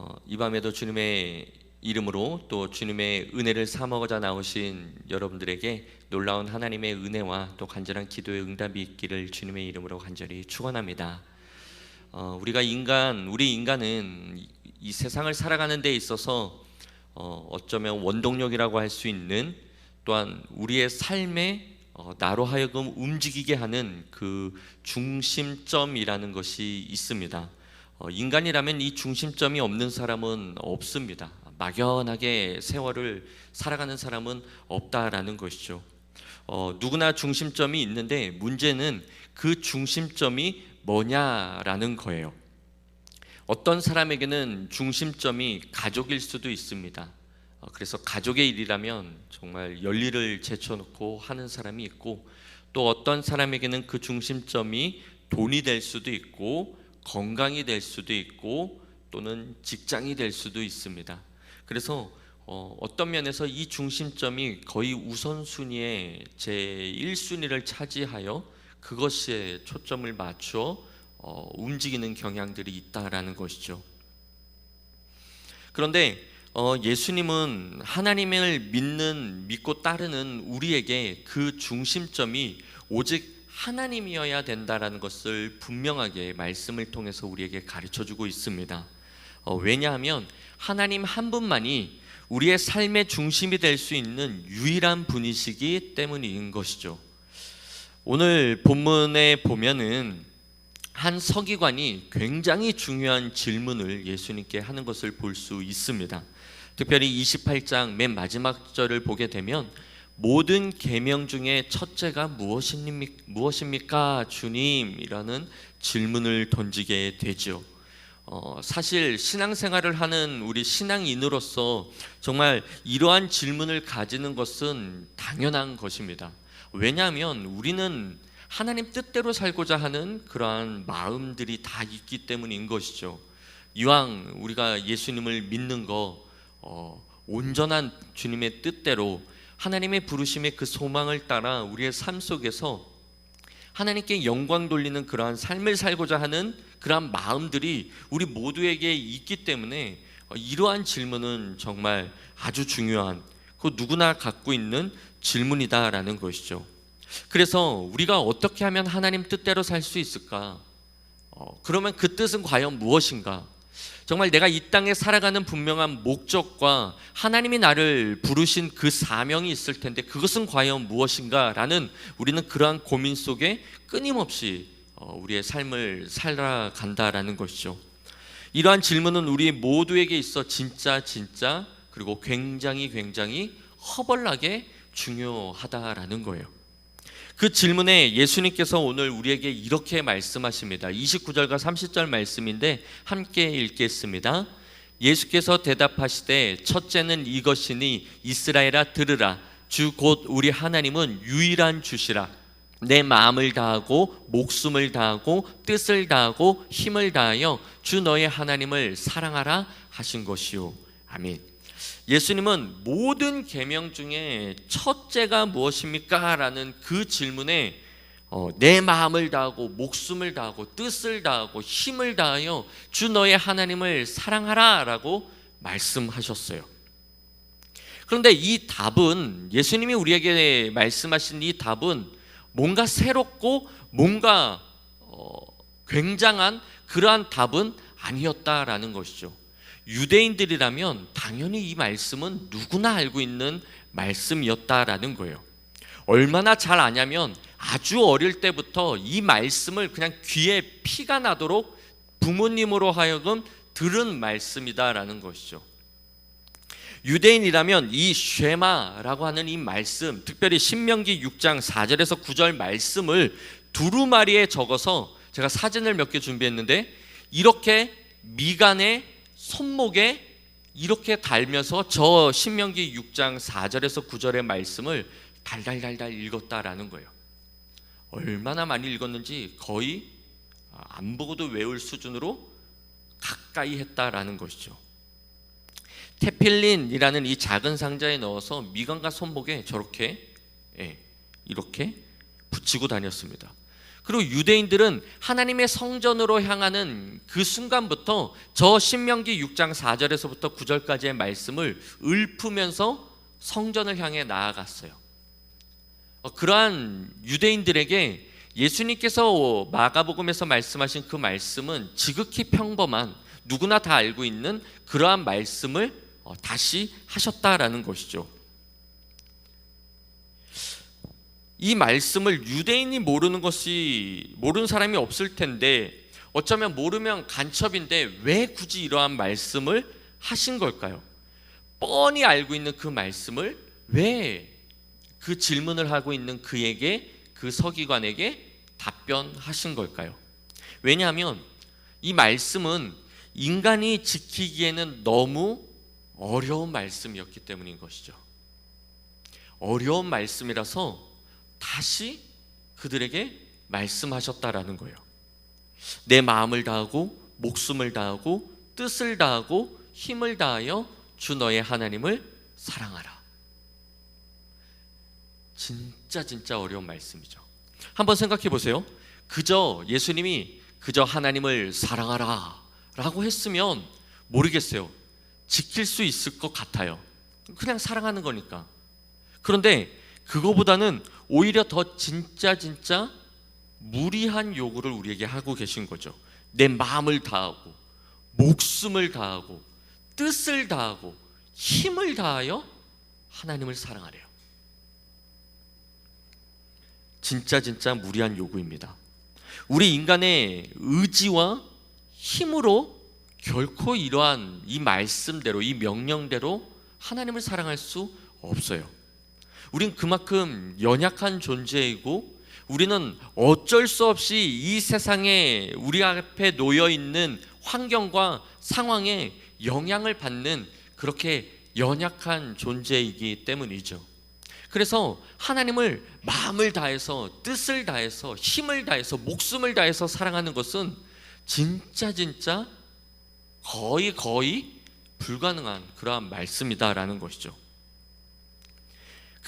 어, 이 밤에도 주님의 이름으로 또 주님의 은혜를 사먹어자 나오신 여러분들에게 놀라운 하나님의 은혜와 또 간절한 기도의 응답이 있기를 주님의 이름으로 간절히 축원합니다. 어, 우리가 인간, 우리 인간은 이, 이 세상을 살아가는 데 있어서 어, 어쩌면 원동력이라고 할 수 있는 또한 우리의 삶에 어, 나로 하여금 움직이게 하는 그 중심점이라는 것이 있습니다. 어, 인간이라면 이 중심점이 없는 사람은 없습니다. 막연하게 세월을 살아가는 사람은 없다라는 것이죠. 어, 누구나 중심점이 있는데 문제는 그 중심점이 뭐냐라는 거예요. 어떤 사람에게는 중심점이 가족일 수도 있습니다. 어, 그래서 가족의 일이라면 정말 열일을 제쳐놓고 하는 사람이 있고 또 어떤 사람에게는 그 중심점이 돈이 될 수도 있고 건강이 될 수도 있고 또는 직장이 될 수도 있습니다. 그래서 어, 어떤 면에서 이 중심점이 거의 우선순위의 제 1순위를 차지하여 그것에 초점을 맞춰 어, 움직이는 경향들이 있다라는 것이죠. 그런데 어, 예수님은 하나님을 믿는 믿고 따르는 우리에게 그 중심점이 오직 하나님이어야 된다라는 것을 분명하게 말씀을 통해서 우리에게 가르쳐 주고 있습니다. 어, 왜냐하면 하나님 한 분만이 우리의 삶의 중심이 될 수 있는 유일한 분이시기 때문인 것이죠. 오늘 본문에 보면은 한 서기관이 굉장히 중요한 질문을 예수님께 하는 것을 볼 수 있습니다. 특별히 28장 맨 마지막 절을 보게 되면 모든 계명 중에 첫째가 무엇입니까, 주님이라는 질문을 던지게 되죠. 어, 사실 신앙생활을 하는 우리 신앙인으로서 정말 이러한 질문을 가지는 것은 당연한 것입니다. 왜냐하면 우리는 하나님 뜻대로 살고자 하는 그러한 마음들이 다 있기 때문인 것이죠. 이왕 우리가 예수님을 믿는 거 어, 온전한 주님의 뜻대로 하나님의 부르심의 그 소망을 따라 우리의 삶 속에서 하나님께 영광 돌리는 그러한 삶을 살고자 하는 그러한 마음들이 우리 모두에게 있기 때문에 어, 이러한 질문은 정말 아주 중요한 그 누구나 갖고 있는 질문이다라는 것이죠. 그래서 우리가 어떻게 하면 하나님 뜻대로 살 수 있을까? 어, 그러면 그 뜻은 과연 무엇인가? 정말 내가 이 땅에 살아가는 분명한 목적과 하나님이 나를 부르신 그 사명이 있을 텐데 그것은 과연 무엇인가라는 우리는 그러한 고민 속에 끊임없이 어, 우리의 삶을 살아간다라는 것이죠. 이러한 질문은 우리 모두에게 있어 진짜 진짜 그리고 굉장히 굉장히 허벌나게 중요하다라는 거예요. 그 질문에 예수님께서 오늘 우리에게 이렇게 말씀하십니다. 29절과 30절 말씀인데 함께 읽겠습니다. 예수께서 대답하시되 첫째는 이것이니 이스라엘아 들으라 주 곧 우리 하나님은 유일한 주시라 내 마음을 다하고 목숨을 다하고 뜻을 다하고 힘을 다하여 주 너의 하나님을 사랑하라 하신 것이요 아멘. 예수님은 모든 계명 중에 첫째가 무엇입니까? 라는 그 질문에 어, 내 마음을 다하고 목숨을 다하고 뜻을 다하고 힘을 다하여 주 너의 하나님을 사랑하라라고 말씀하셨어요. 그런데 이 답은 예수님이 우리에게 말씀하신 이 답은 뭔가 새롭고 뭔가 어, 굉장한 그러한 답은 아니었다라는 것이죠. 유대인들이라면 당연히 이 말씀은 누구나 알고 있는 말씀이었다라는 거예요. 얼마나 잘 아냐면 아주 어릴 때부터 이 말씀을 그냥 귀에 피가 나도록 부모님으로 하여금 들은 말씀이다라는 것이죠. 유대인이라면 이 쉐마라고 하는 이 말씀, 특별히 신명기 6장 4절에서 9절 말씀을 두루마리에 적어서 제가 사진을 몇 개 준비했는데 이렇게 미간에 손목에 이렇게 달면서 저 신명기 6장 4절에서 9절의 말씀을 달달달달 읽었다라는 거예요. 얼마나 많이 읽었는지 거의 안 보고도 외울 수준으로 가까이 했다라는 것이죠. 테필린이라는 이 작은 상자에 넣어서 미간과 손목에 저렇게 예, 이렇게 붙이고 다녔습니다. 그리고 유대인들은 하나님의 성전으로 향하는 그 순간부터 저 신명기 6장 4절에서부터 9절까지의 말씀을 읊으면서 성전을 향해 나아갔어요. 어, 그러한 유대인들에게 예수님께서 마가복음에서 말씀하신 그 말씀은 지극히 평범한 누구나 다 알고 있는 그러한 말씀을 어, 다시 하셨다라는 것이죠. 이 말씀을 유대인이 모르는 것이 모르는 사람이 없을 텐데 어쩌면 모르면 간첩인데 왜 굳이 이러한 말씀을 하신 걸까요? 뻔히 알고 있는 그 말씀을 왜 그 질문을 하고 있는 그에게 그 서기관에게 답변하신 걸까요? 왜냐하면 이 말씀은 인간이 지키기에는 너무 어려운 말씀이었기 때문인 것이죠. 어려운 말씀이라서 다시 그들에게 말씀하셨다라는 거예요. 내 마음을 다하고 목숨을 다하고 뜻을 다하고 힘을 다하여 주 너의 하나님을 사랑하라. 진짜 진짜 어려운 말씀이죠. 한번 생각해 보세요. 그저 예수님이 그저 하나님을 사랑하라 라고 했으면 모르겠어요. 지킬 수 있을 것 같아요. 그냥 사랑하는 거니까. 그런데 그거보다는 오히려 더 진짜 진짜 무리한 요구를 우리에게 하고 계신 거죠. 내 마음을 다하고 목숨을 다하고 뜻을 다하고 힘을 다하여 하나님을 사랑하래요. 진짜 진짜 무리한 요구입니다. 우리 인간의 의지와 힘으로 결코 이러한 이 말씀대로 이 명령대로 하나님을 사랑할 수 없어요. 우린 그만큼 연약한 존재이고 우리는 어쩔 수 없이 이 세상에 우리 앞에 놓여 있는 환경과 상황에 영향을 받는 그렇게 연약한 존재이기 때문이죠. 그래서 하나님을 마음을 다해서 뜻을 다해서 힘을 다해서 목숨을 다해서 사랑하는 것은 진짜 진짜 거의 거의 불가능한 그러한 말씀이다라는 것이죠.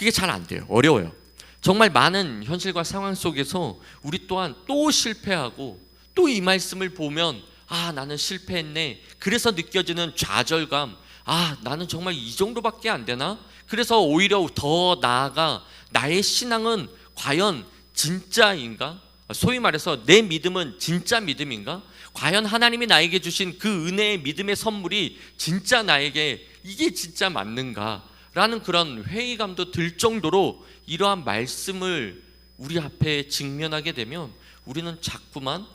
그게 잘 안 돼요. 어려워요. 정말 많은 현실과 상황 속에서 우리 또한 또 실패하고 또 이 말씀을 보면 아, 나는 실패했네. 그래서 느껴지는 좌절감. 아, 나는 정말 이 정도밖에 안 되나? 그래서 오히려 더 나아가 나의 신앙은 과연 진짜인가? 소위 말해서 내 믿음은 진짜 믿음인가? 과연 하나님이 나에게 주신 그 은혜의 믿음의 선물이 진짜 나에게 이게 진짜 맞는가? 라는 그런 회의감도 들 정도로 이러한 말씀을 우리 앞에 직면하게 되면 우리는 자꾸만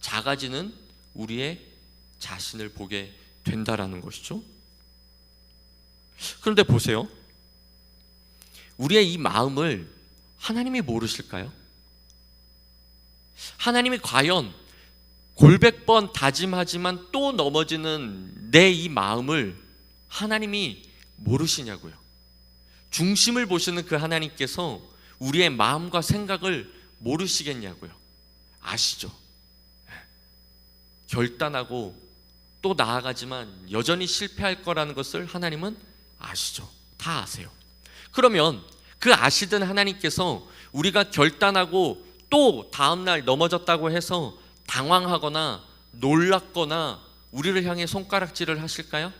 작아지는 우리의 자신을 보게 된다라는 것이죠. 그런데 보세요. 우리의 이 마음을 하나님이 모르실까요? 하나님이 과연 골백 번 다짐하지만 또 넘어지는 내 이 마음을 하나님이 모르시냐고요. 중심을 보시는 그 하나님께서 우리의 마음과 생각을 모르시겠냐고요. 아시죠? 결단하고 또 나아가지만 여전히 실패할 거라는 것을 하나님은 아시죠. 다 아세요. 그러면 그 아시던 하나님께서 우리가 결단하고 또 다음날 넘어졌다고 해서 당황하거나 놀랐거나 우리를 향해 손가락질을 하실까요?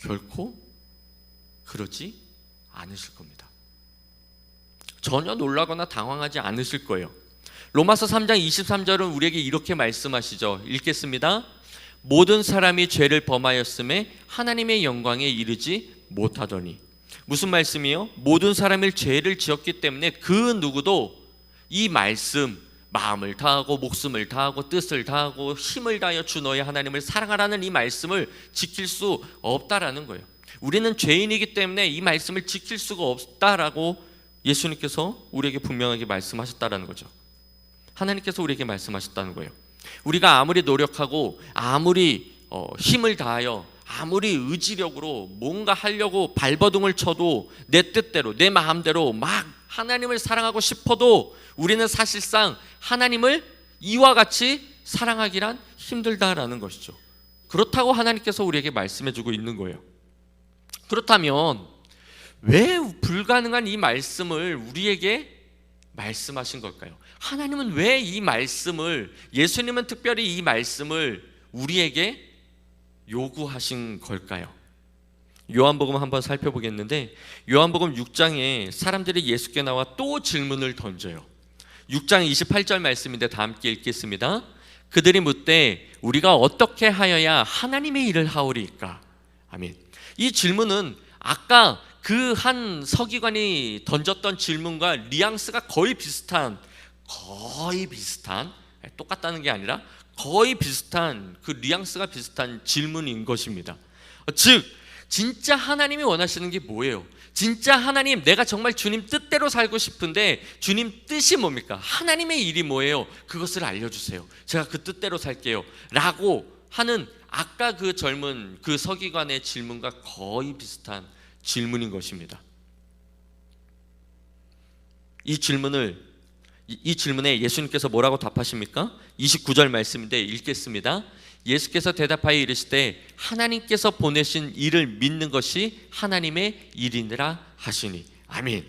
결코 그러지 않으실 겁니다. 전혀 놀라거나 당황하지 않으실 거예요. 로마서 3장 23절은 우리에게 이렇게 말씀하시죠. 읽겠습니다. 모든 사람이 죄를 범하였음에 하나님의 영광에 이르지 못하더니 무슨 말씀이요? 모든 사람이 죄를 지었기 때문에 그 누구도 이 말씀 마음을 다하고 목숨을 다하고 뜻을 다하고 힘을 다하여 주 너의 하나님을 사랑하라는 이 말씀을 지킬 수 없다라는 거예요. 우리는 죄인이기 때문에 이 말씀을 지킬 수가 없다라고 예수님께서 우리에게 분명하게 말씀하셨다라는 거죠. 하나님께서 우리에게 말씀하셨다는 거예요. 우리가 아무리 노력하고 아무리 어, 힘을 다하여 아무리 의지력으로 뭔가 하려고 발버둥을 쳐도 내 뜻대로 내 마음대로 막 하나님을 사랑하고 싶어도 우리는 사실상 하나님을 이와 같이 사랑하기란 힘들다라는 것이죠. 그렇다고 하나님께서 우리에게 말씀해 주고 있는 거예요. 그렇다면 왜 불가능한 이 말씀을 우리에게 말씀하신 걸까요? 하나님은 왜 이 말씀을 예수님은 특별히 이 말씀을 우리에게 요구하신 걸까요? 요한복음 한번 살펴보겠는데 요한복음 6장에 사람들이 예수께 나와 또 질문을 던져요. 6장 28절 말씀인데 다 함께 읽겠습니다. 그들이 묻되 우리가 어떻게 하여야 하나님의 일을 하오리까? 아멘. 이 질문은 아까 그 한 서기관이 던졌던 질문과 뉘앙스가 거의 비슷한 거의 비슷한 똑같다는 게 아니라 거의 비슷한 그 뉘앙스가 비슷한 질문인 것입니다. 즉 진짜 하나님이 원하시는 게 뭐예요? 진짜 하나님 내가 정말 주님 뜻대로 살고 싶은데 주님 뜻이 뭡니까? 하나님의 일이 뭐예요? 그것을 알려주세요. 제가 그 뜻대로 살게요. 라고 하는 아까 그 젊은 그 서기관의 질문과 거의 비슷한 질문인 것입니다. 이 질문을 이 질문에 예수님께서 뭐라고 답하십니까? 29절 말씀인데 읽겠습니다. 예수께서 대답하여 이르시되 하나님께서 보내신 일을 믿는 것이 하나님의 일이니라 하시니 아멘.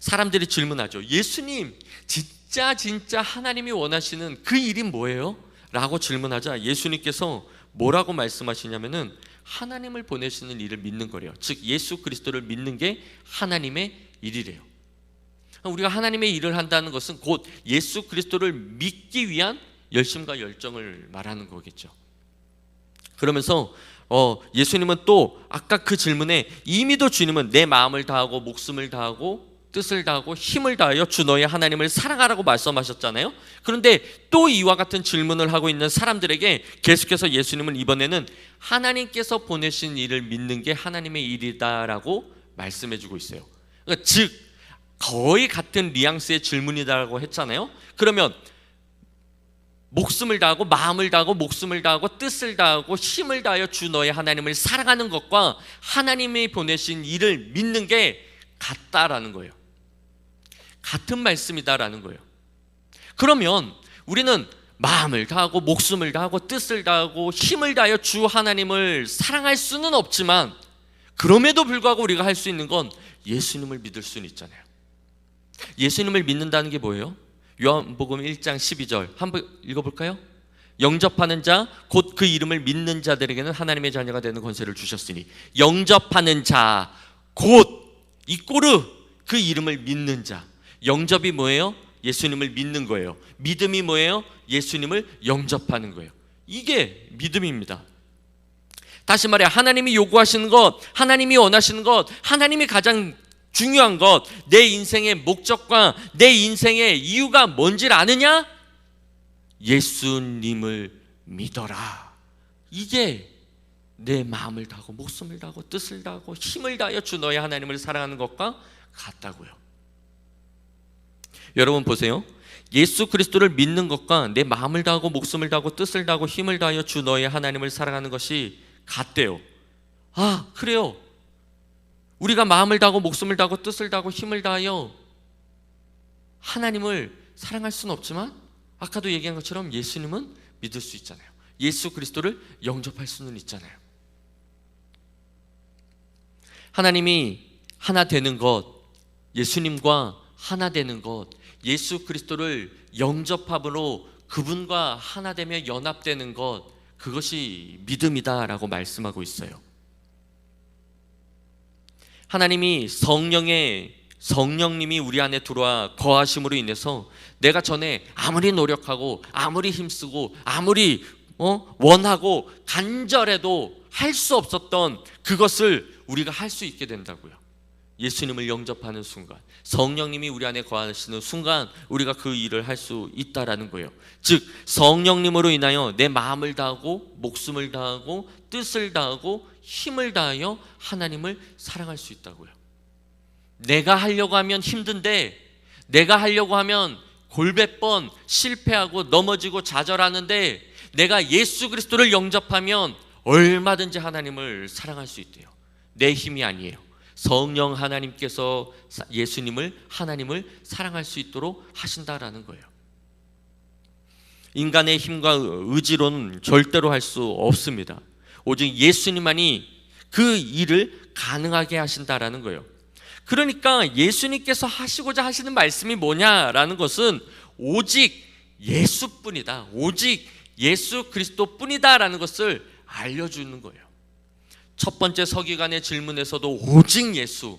사람들이 질문하죠. 예수님 진짜 진짜 하나님이 원하시는 그 일이 뭐예요? 라고 질문하자 예수님께서 뭐라고 말씀하시냐면은 하나님을 보내시는 일을 믿는 거래요. 즉 예수 그리스도를 믿는 게 하나님의 일이래요. 우리가 하나님의 일을 한다는 것은 곧 예수 그리스도를 믿기 위한 열심과 열정을 말하는 거겠죠. 그러면서 어, 예수님은 또 아까 그 질문에 이미도 주님은 내 마음을 다하고 목숨을 다하고 뜻을 다하고 힘을 다하여 주 너의 하나님을 사랑하라고 말씀하셨잖아요. 그런데 또 이와 같은 질문을 하고 있는 사람들에게 계속해서 예수님은 이번에는 하나님께서 보내신 일을 믿는 게 하나님의 일이다라고 말씀해주고 있어요. 그러니까 즉 거의 같은 뉘앙스의 질문이다라고 했잖아요. 그러면 목숨을 다하고 마음을 다하고 목숨을 다하고 뜻을 다하고 힘을 다하여 주 너의 하나님을 사랑하는 것과 하나님이 보내신 일을 믿는 게 같다라는 거예요. 같은 말씀이다라는 거예요. 그러면 우리는 마음을 다하고 목숨을 다하고 뜻을 다하고 힘을 다하여 주 하나님을 사랑할 수는 없지만 그럼에도 불구하고 우리가 할 수 있는 건 예수님을 믿을 수는 있잖아요. 예수님을 믿는다는 게 뭐예요? 요한복음 1장 12절 한번 읽어볼까요? 영접하는 자 곧 그 이름을 믿는 자들에게는 하나님의 자녀가 되는 권세를 주셨으니 영접하는 자 곧 이 꼬르 그 이름을 믿는 자 영접이 뭐예요? 예수님을 믿는 거예요. 믿음이 뭐예요? 예수님을 영접하는 거예요. 이게 믿음입니다. 다시 말해 하나님이 요구하시는 것, 하나님이 원하시는 것, 하나님이 가장 중요한 것, 내 인생의 목적과 내 인생의 이유가 뭔지를 아느냐? 예수님을 믿어라. 이게 내 마음을 다하고 목숨을 다하고 뜻을 다하고 힘을 다하여 주 너의 하나님을 사랑하는 것과 같다고요. 여러분 보세요. 예수 그리스도를 믿는 것과 내 마음을 다하고 목숨을 다하고 뜻을 다하고 힘을 다하여 주 너의 하나님을 사랑하는 것이 같대요. 아, 그래요. 우리가 마음을 다하고 목숨을 다하고 뜻을 다하고 힘을 다하여 하나님을 사랑할 수는 없지만 아까도 얘기한 것처럼 예수님은 믿을 수 있잖아요. 예수 그리스도를 영접할 수는 있잖아요. 하나님이 하나 되는 것, 예수님과 하나 되는 것, 예수 그리스도를 영접함으로 그분과 하나 되며 연합되는 것, 그것이 믿음이다라고 말씀하고 있어요. 하나님이 성령의 성령님이 우리 안에 들어와 거하심으로 인해서 내가 전에 아무리 노력하고 아무리 힘쓰고 아무리 어? 원하고 간절해도 할 수 없었던 그것을 우리가 할 수 있게 된다고요. 예수님을 영접하는 순간, 성령님이 우리 안에 거하시는 순간 우리가 그 일을 할 수 있다라는 거예요. 즉 성령님으로 인하여 내 마음을 다하고 목숨을 다하고 뜻을 다하고 힘을 다하여 하나님을 사랑할 수 있다고요. 내가 하려고 하면 힘든데 내가 하려고 하면 골백 번 실패하고 넘어지고 좌절하는데 내가 예수 그리스도를 영접하면 얼마든지 하나님을 사랑할 수 있대요. 내 힘이 아니에요. 성령 하나님께서 예수님을 하나님을 사랑할 수 있도록 하신다라는 거예요. 인간의 힘과 의지로는 절대로 할 수 없습니다. 오직 예수님만이 그 일을 가능하게 하신다라는 거예요. 그러니까 예수님께서 하시고자 하시는 말씀이 뭐냐라는 것은 오직 예수뿐이다. 오직 예수 그리스도뿐이다라는 것을 알려주는 거예요. 첫 번째 서기관의 질문에서도 오직 예수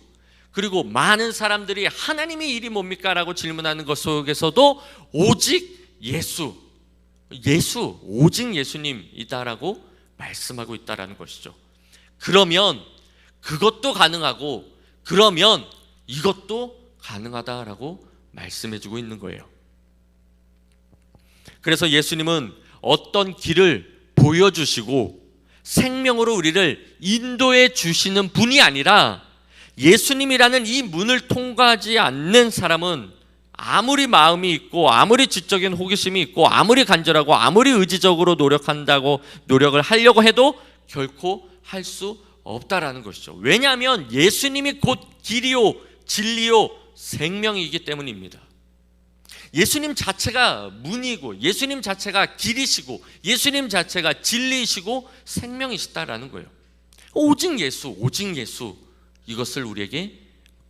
그리고 많은 사람들이 하나님의 일이 뭡니까라고 질문하는 것 속에서도 오직 예수 예수 오직 예수님이다라고 말씀하고 있다라는 것이죠. 그러면 그것도 가능하고 그러면 이것도 가능하다라고 말씀해 주고 있는 거예요. 그래서 예수님은 어떤 길을 보여주시고 생명으로 우리를 인도해 주시는 분이 아니라 예수님이라는 이 문을 통과하지 않는 사람은 아무리 마음이 있고 아무리 지적인 호기심이 있고 아무리 간절하고 아무리 의지적으로 노력한다고 노력을 하려고 해도 결코 할 수 없다라는 것이죠. 왜냐하면 예수님이 곧 길이요 진리요 생명이기 때문입니다. 예수님 자체가 문이고 예수님 자체가 길이시고 예수님 자체가 진리이시고 생명이시다라는 거예요. 오직 예수, 오직 예수 이것을 우리에게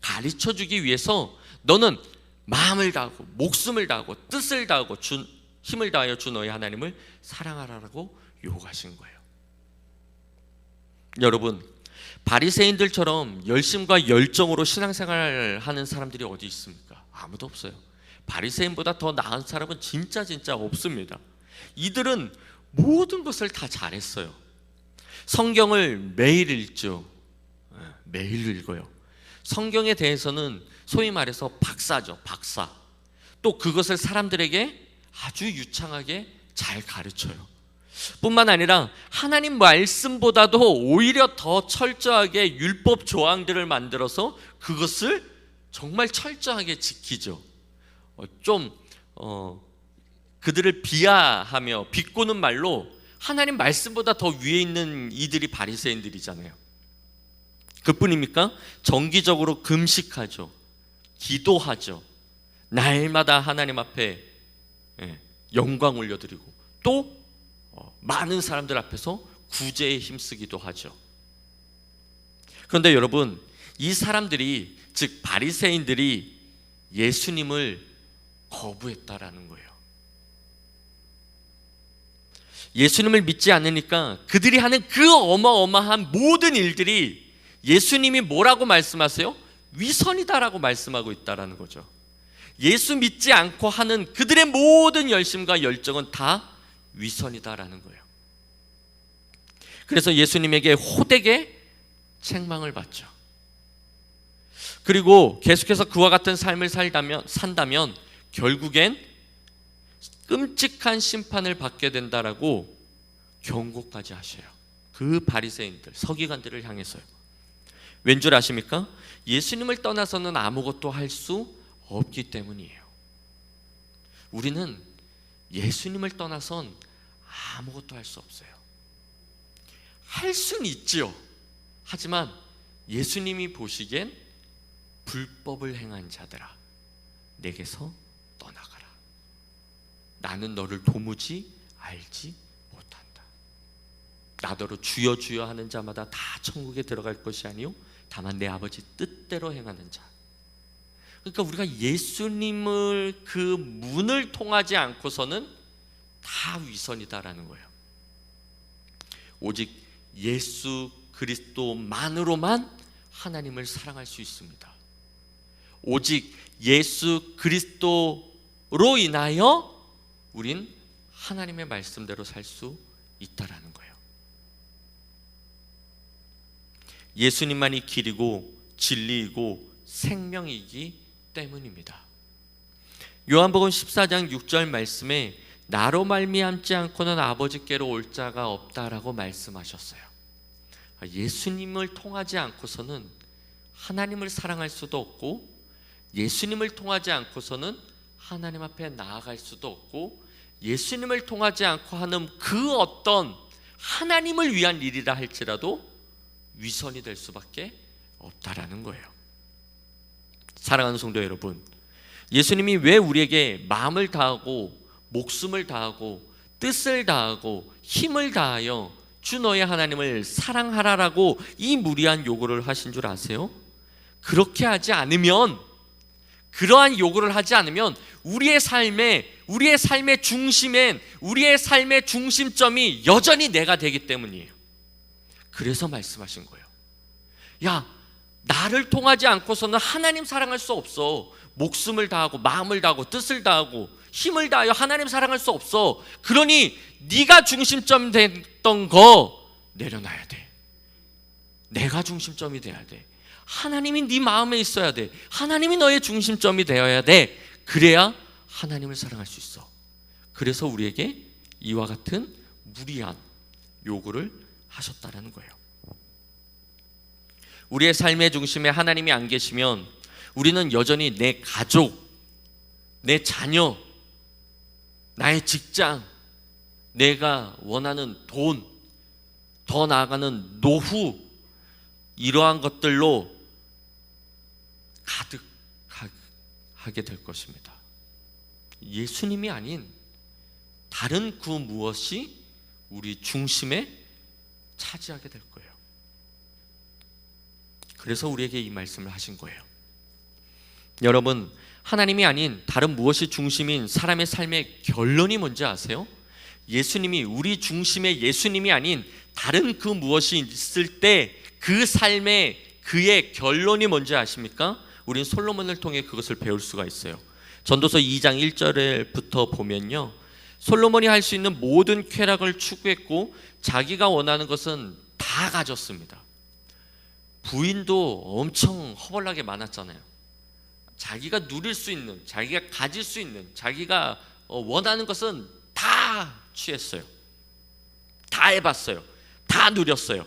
가르쳐 주기 위해서 너는 마음을 다하고 목숨을 다하고 뜻을 다하고 주, 힘을 다하여 주 너의 하나님을 사랑하라라고 요구하신 거예요. 여러분 바리새인들처럼 열심과 열정으로 신앙생활을 하는 사람들이 어디 있습니까? 아무도 없어요. 바리새인보다 더 나은 사람은 진짜 진짜 없습니다. 이들은 모든 것을 다 잘했어요. 성경을 매일 읽죠. 예, 매일 읽어요. 성경에 대해서는 소위 말해서 박사죠. 박사. 또 그것을 사람들에게 아주 유창하게 잘 가르쳐요. 뿐만 아니라 하나님 말씀보다도 오히려 더 철저하게 율법 조항들을 만들어서 그것을 정말 철저하게 지키죠. 어, 좀 어, 그들을 비하하며 비꼬는 말로 하나님 말씀보다 더 위에 있는 이들이 바리새인들이잖아요. 그뿐입니까? 정기적으로 금식하죠. 기도하죠. 날마다 하나님 앞에 예, 영광 올려드리고 또 어, 많은 사람들 앞에서 구제에 힘쓰기도 하죠. 그런데 여러분, 이 사람들이 즉 바리새인들이 예수님을 거부했다라는 거예요. 예수님을 믿지 않으니까 그들이 하는 그 어마어마한 모든 일들이 예수님이 뭐라고 말씀하세요? 위선이다라고 말씀하고 있다라는 거죠. 예수 믿지 않고 하는 그들의 모든 열심과 열정은 다 위선이다라는 거예요. 그래서 예수님에게 호되게 책망을 받죠. 그리고 계속해서 그와 같은 삶을 살다면 산다면 결국엔 끔찍한 심판을 받게 된다라고 경고까지 하셔요. 그 바리새인들, 서기관들을 향해서요. 왠 줄 아십니까? 예수님을 떠나서는 아무것도 할 수 없기 때문이에요. 우리는 예수님을 떠나선 아무것도 할 수 없어요. 할 수는 있지요. 하지만 예수님이 보시기엔 불법을 행한 자들아, 내게서 떠나가라. 나는 너를 도무지 알지. 나더러 주여 주여 하는 자마다 다 천국에 들어갈 것이 아니요 다만 내 아버지 뜻대로 행하는 자. 그러니까 우리가 예수님을 그 문을 통하지 않고서는 다 위선이다라는 거예요. 오직 예수 그리스도만으로만 하나님을 사랑할 수 있습니다. 오직 예수 그리스도로 인하여 우린 하나님의 말씀대로 살 수 있다라는 거예요. 예수님만이 길이고 진리이고 생명이기 때문입니다. 요한복음 14장 6절 말씀에 나로 말미암지 않고는 아버지께로 올 자가 없다라고 말씀하셨어요. 예수님을 통하지 않고서는 하나님을 사랑할 수도 없고 예수님을 통하지 않고서는 하나님 앞에 나아갈 수도 없고 예수님을 통하지 않고 하는 그 어떤 하나님을 위한 일이라 할지라도 위선이 될 수밖에 없다라는 거예요. 사랑하는 성도 여러분, 예수님이 왜 우리에게 마음을 다하고 목숨을 다하고 뜻을 다하고 힘을 다하여 주 너의 하나님을 사랑하라라고 이 무리한 요구를 하신 줄 아세요? 그렇게 하지 않으면 그러한 요구를 하지 않으면 우리의 삶에 우리의 삶의 중심엔 우리의 삶의 중심점이 여전히 내가 되기 때문이에요. 그래서 말씀하신 거예요. 야, 나를 통하지 않고서는 하나님 사랑할 수 없어. 목숨을 다하고 마음을 다하고 뜻을 다하고 힘을 다하여 하나님 사랑할 수 없어. 그러니 네가 중심점 됐던 거 내려놔야 돼. 내가 중심점이 돼야 돼. 하나님이 네 마음에 있어야 돼. 하나님이 너의 중심점이 되어야 돼. 그래야 하나님을 사랑할 수 있어. 그래서 우리에게 이와 같은 무리한 요구를 하셨다라는 거예요. 우리의 삶의 중심에 하나님이 안 계시면 우리는 여전히 내 가족, 내 자녀, 나의 직장, 내가 원하는 돈, 더 나아가는 노후, 이러한 것들로 가득하게 될 것입니다. 예수님이 아닌 다른 그 무엇이 우리 중심에 차지하게 될 거예요. 그래서 우리에게 이 말씀을 하신 거예요. 여러분, 하나님이 아닌 다른 무엇이 중심인 사람의 삶의 결론이 뭔지 아세요? 예수님이 우리 중심의 예수님이 아닌 다른 그 무엇이 있을 때 그 삶의 그의 결론이 뭔지 아십니까? 우린 솔로몬을 통해 그것을 배울 수가 있어요. 전도서 2장 1절부터 보면요. 솔로몬이 할 수 있는 모든 쾌락을 추구했고 자기가 원하는 것은 다 가졌습니다. 부인도 엄청 허벌나게 많았잖아요. 자기가 누릴 수 있는, 자기가 가질 수 있는, 자기가 어, 원하는 것은 다 취했어요. 다 해봤어요. 다 누렸어요.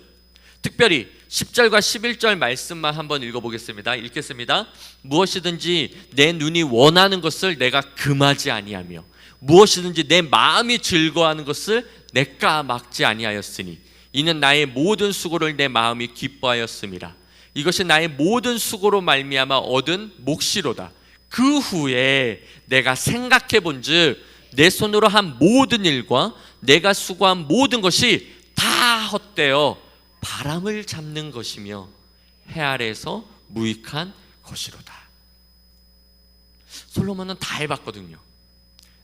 특별히 10절과 11절 말씀만 한번 읽어보겠습니다. 읽겠습니다. 무엇이든지 내 눈이 원하는 것을 내가 금하지 아니하며 무엇이든지 내 마음이 즐거워하는 것을 내가 막지 아니하였으니 이는 나의 모든 수고를 내 마음이 기뻐하였음이라. 이것이 나의 모든 수고로 말미암아 얻은 몫이로다. 그 후에 내가 생각해 본즉 내 손으로 한 모든 일과 내가 수고한 모든 것이 다 헛되어 바람을 잡는 것이며 해 아래에서 무익한 것이로다. 솔로몬은 다 해봤거든요.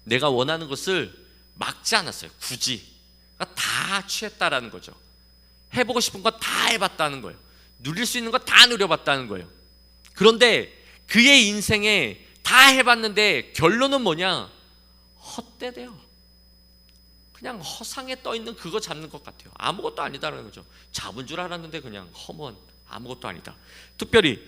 내가 원하는 것을 막지 않았어요. 굳이 그러니까 다 취했다라는 거죠. 해보고 싶은 거 다 해봤다는 거예요. 누릴 수 있는 거 다 누려봤다는 거예요. 그런데 그의 인생에 다 해봤는데 결론은 뭐냐? 헛되대요. 그냥 허상에 떠 있는 그거 잡는 것 같아요. 아무것도 아니다라는 거죠. 잡은 줄 알았는데 그냥 허먼 아무것도 아니다. 특별히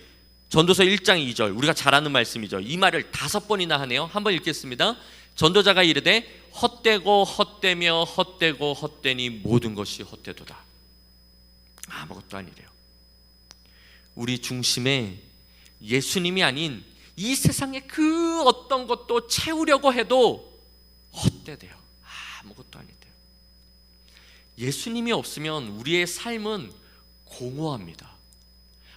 전도서 1장 2절 우리가 잘 아는 말씀이죠. 이 말을 다섯 번이나 하네요. 한번 읽겠습니다. 전도자가 이르되 헛되고 헛되며 헛되고 헛되니 모든 것이 헛되도다. 아무것도 아니래요. 우리 중심에 예수님이 아닌 이 세상의 그 어떤 것도 채우려고 해도 헛되대요. 아무것도 아니대요. 예수님이 없으면 우리의 삶은 공허합니다.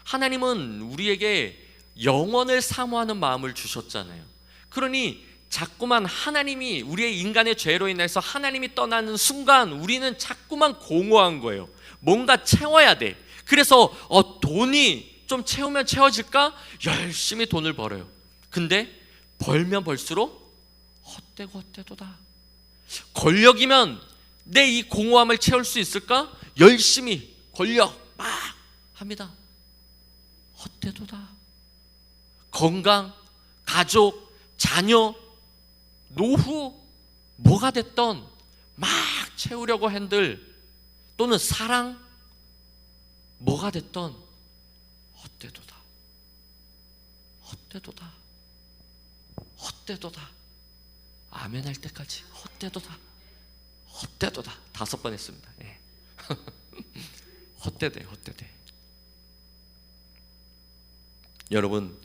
하나님은 우리에게 영원을 사모하는 마음을 주셨잖아요. 그러니 자꾸만 하나님이 우리의 인간의 죄로 인해서 하나님이 떠나는 순간 우리는 자꾸만 공허한 거예요. 뭔가 채워야 돼. 그래서 어, 돈이 좀 채우면 채워질까? 열심히 돈을 벌어요. 근데 벌면 벌수록 헛되고 헛되도다. 권력이면 내 이 공허함을 채울 수 있을까? 열심히 권력 막 합니다. 헛되도다. 건강, 가족, 자녀, 노후 뭐가 됐던 막 채우려고 한들 또는 사랑 뭐가 됐던 헛되도다. 헛되도다. 헛되도다. 아멘 할 때까지 헛되도다. 헛되도다. 다섯 번 했습니다. 예. 헛되대, 헛되대. 여러분,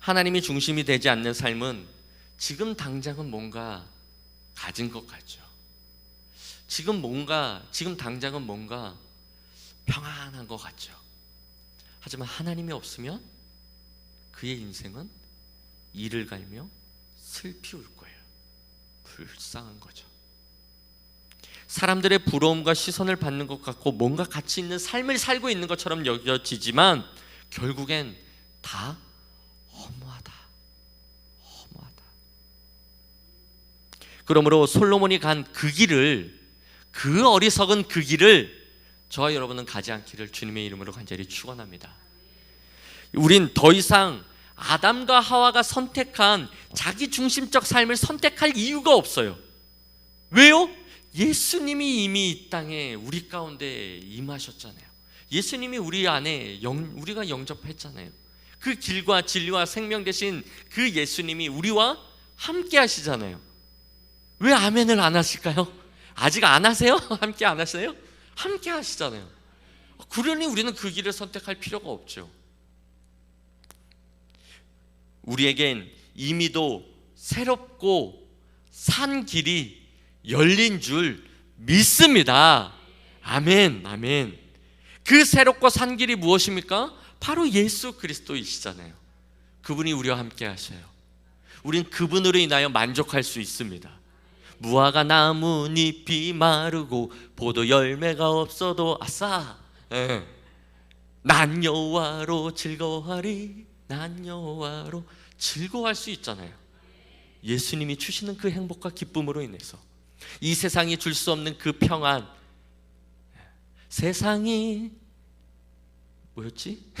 하나님이 중심이 되지 않는 삶은 지금 당장은 뭔가 가진 것 같죠. 지금 뭔가, 지금 당장은 뭔가 평안한 것 같죠. 하지만 하나님이 없으면 그의 인생은 이를 갈며 슬피 울 거예요. 불쌍한 거죠. 사람들의 부러움과 시선을 받는 것 같고 뭔가 가치 있는 삶을 살고 있는 것처럼 여겨지지만 결국엔 다. 허무하다. 그러므로 솔로몬이 간 그 길을 그 어리석은 그 길을 저와 여러분은 가지 않기를 주님의 이름으로 간절히 축원합니다. 우린 더 이상 아담과 하와가 선택한 자기 중심적 삶을 선택할 이유가 없어요. 왜요? 예수님이 이미 이 땅에 우리 가운데 임하셨잖아요. 예수님이 우리 안에 영, 우리가 영접했잖아요. 그 길과 진리와 생명 되신 그 예수님이 우리와 함께 하시잖아요. 왜 아멘을 안 하실까요? 아직 안 하세요? 함께 안 하세요? 함께 하시잖아요. 그러니 우리는 그 길을 선택할 필요가 없죠. 우리에겐 이미도 새롭고 산 길이 열린 줄 믿습니다. 아멘, 아멘. 그 새롭고 산 길이 무엇입니까? 바로 예수 그리스도이시잖아요. 그분이 우리와 함께 하셔요. 우린 그분으로 인하여 만족할 수 있습니다. 무화과 나뭇잎이 마르고 보도 열매가 없어도 아싸. 예. 난 여호와로 즐거워하리. 난 여호와로 즐거워할 수 있잖아요. 예수님이 주시는 그 행복과 기쁨으로 인해서 이 세상이 줄 수 없는 그 평안 세상이 뭐였지?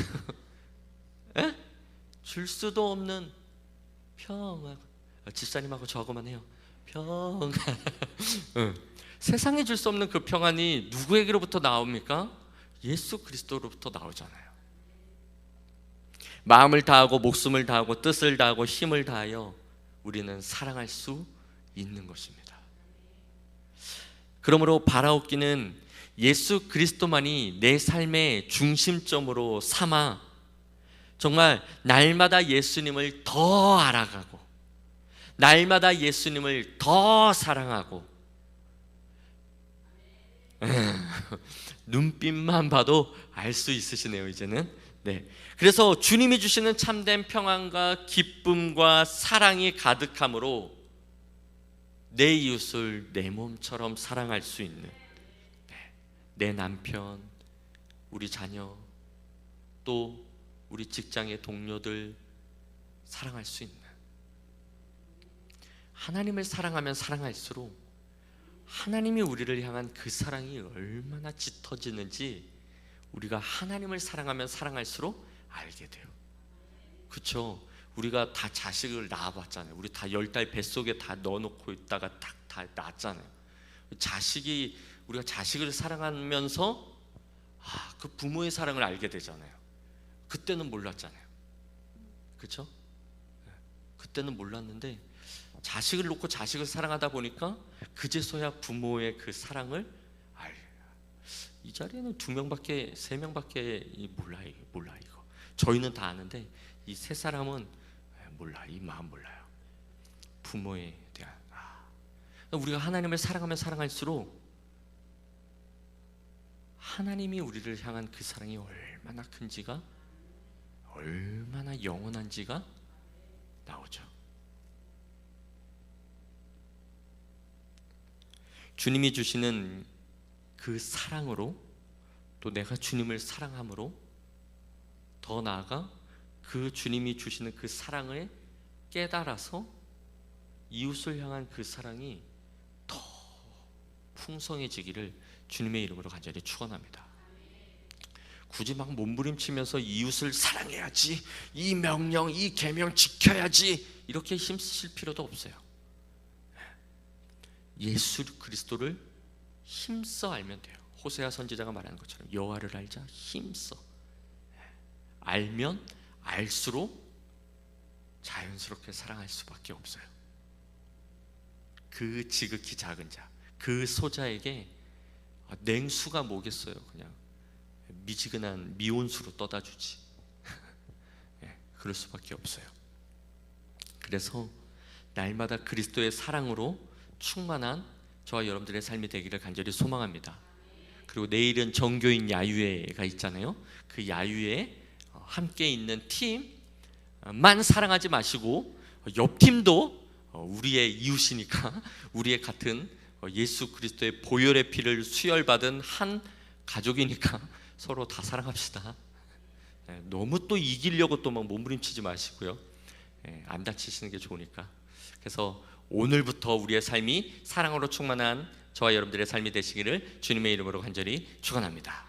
에? 줄 수도 없는 평안 아, 집사님하고 저하고만 해요 평안 응. 세상이 줄 수 없는 그 평안이 누구에게로부터 나옵니까? 예수 그리스도로부터 나오잖아요 마음을 다하고 목숨을 다하고 뜻을 다하고 힘을 다하여 우리는 사랑할 수 있는 것입니다. 그러므로 바라옵기는 예수 그리스도만이 내 삶의 중심점으로 삼아 정말 날마다 예수님을 더 알아가고 날마다 예수님을 더 사랑하고 눈빛만 봐도 알 수 있으시네요 이제는 네. 그래서 주님이 주시는 참된 평안과 기쁨과 사랑이 가득함으로 내 이웃을 내 몸처럼 사랑할 수 있는 네. 내 남편, 우리 자녀, 또 우리 직장의 동료들 사랑할 수 있는 하나님을 사랑하면 사랑할수록 하나님이 우리를 향한 그 사랑이 얼마나 짙어지는지 우리가 하나님을 사랑하면 사랑할수록 알게 돼요. 그렇죠? 우리가 다 자식을 낳아봤잖아요. 우리 다 열 달 뱃속에 다 넣어놓고 있다가 딱 다 낳았잖아요. 자식이 우리가 자식을 사랑하면서 아, 그 부모의 사랑을 알게 되잖아요. 그때는 몰랐잖아요. 그렇죠? 그때는 몰랐는데 자식을 놓고 자식을 사랑하다 보니까 그제서야 부모의 그 사랑을 이 자리에는 두 명밖에 세 명밖에 몰라 몰라 이거. 저희는 다 아는데 이 세 사람은 몰라 이 마음 몰라요. 부모에 대한 아. 우리가 하나님을 사랑하면 사랑할수록 하나님이 우리를 향한 그 사랑이 얼마나 큰지가 얼마나 영원한지가 나오죠. 주님이 주시는 그 사랑으로 또 내가 주님을 사랑함으로 더 나아가 그 주님이 주시는 그 사랑을 깨달아서 이웃을 향한 그 사랑이 더 풍성해지기를 주님의 이름으로 간절히 축원합니다. 굳이 막 몸부림치면서 이웃을 사랑해야지 이 명령 이 계명 지켜야지 이렇게 힘쓰실 필요도 없어요. 예수 그리스도를 힘써 알면 돼요. 호세아 선지자가 말하는 것처럼 여호와를 알자 힘써 알면 알수록 자연스럽게 사랑할 수밖에 없어요. 그 지극히 작은 자, 그 소자에게 냉수가 뭐겠어요? 그냥 미지근한 미온수로 떠다 주지. 예, 그럴 수밖에 없어요. 그래서 날마다 그리스도의 사랑으로 충만한 저와 여러분들의 삶이 되기를 간절히 소망합니다. 그리고 내일은 정교인 야유회가 있잖아요. 그 야유회 어, 함께 있는 팀만 사랑하지 마시고 옆 팀도 어, 우리의 이웃이니까 우리의 같은 어, 예수 그리스도의 보혈의 피를 수혈받은 한 가족이니까 서로 다 사랑합시다. 예, 너무 또 이기려고 또 막 몸부림치지 마시고요. 예, 안 다치시는 게 좋으니까. 그래서 오늘부터 우리의 삶이 사랑으로 충만한 저와 여러분들의 삶이 되시기를 주님의 이름으로 간절히 축원합니다.